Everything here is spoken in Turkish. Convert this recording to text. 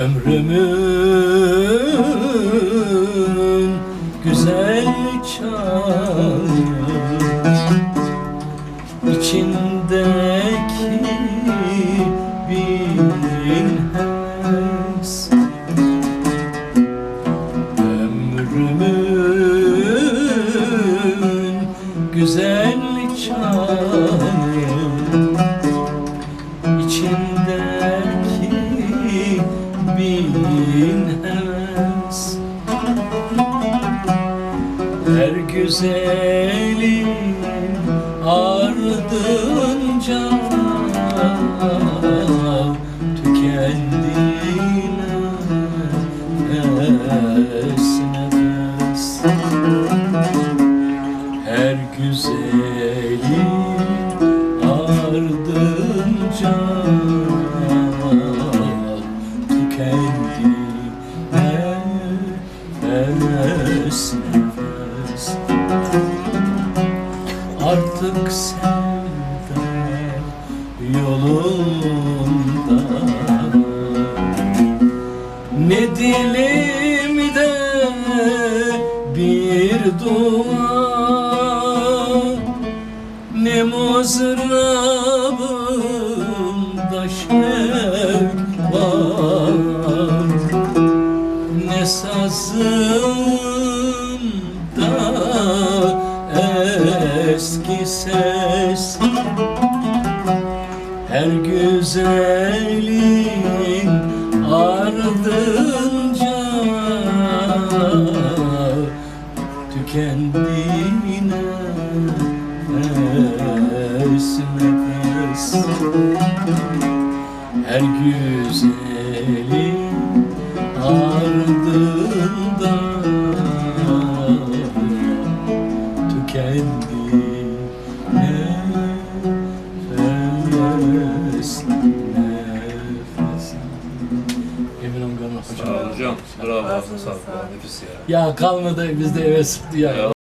Ömrümün güzel çağı içindeki bin heves her güzelin ardınca tükendi nefes her güzelin ardınca Artık sevda yolunda. Ne dilimde bir dua Ne mızrabımda şevk var. Ne sazımda Her güzelin ardınca Tükendi nefes her güzelin ardında tükendi hocam. Bravo. Ol. sağlık. Nefis ya. Ya kalmadı bizde heves ya. Ya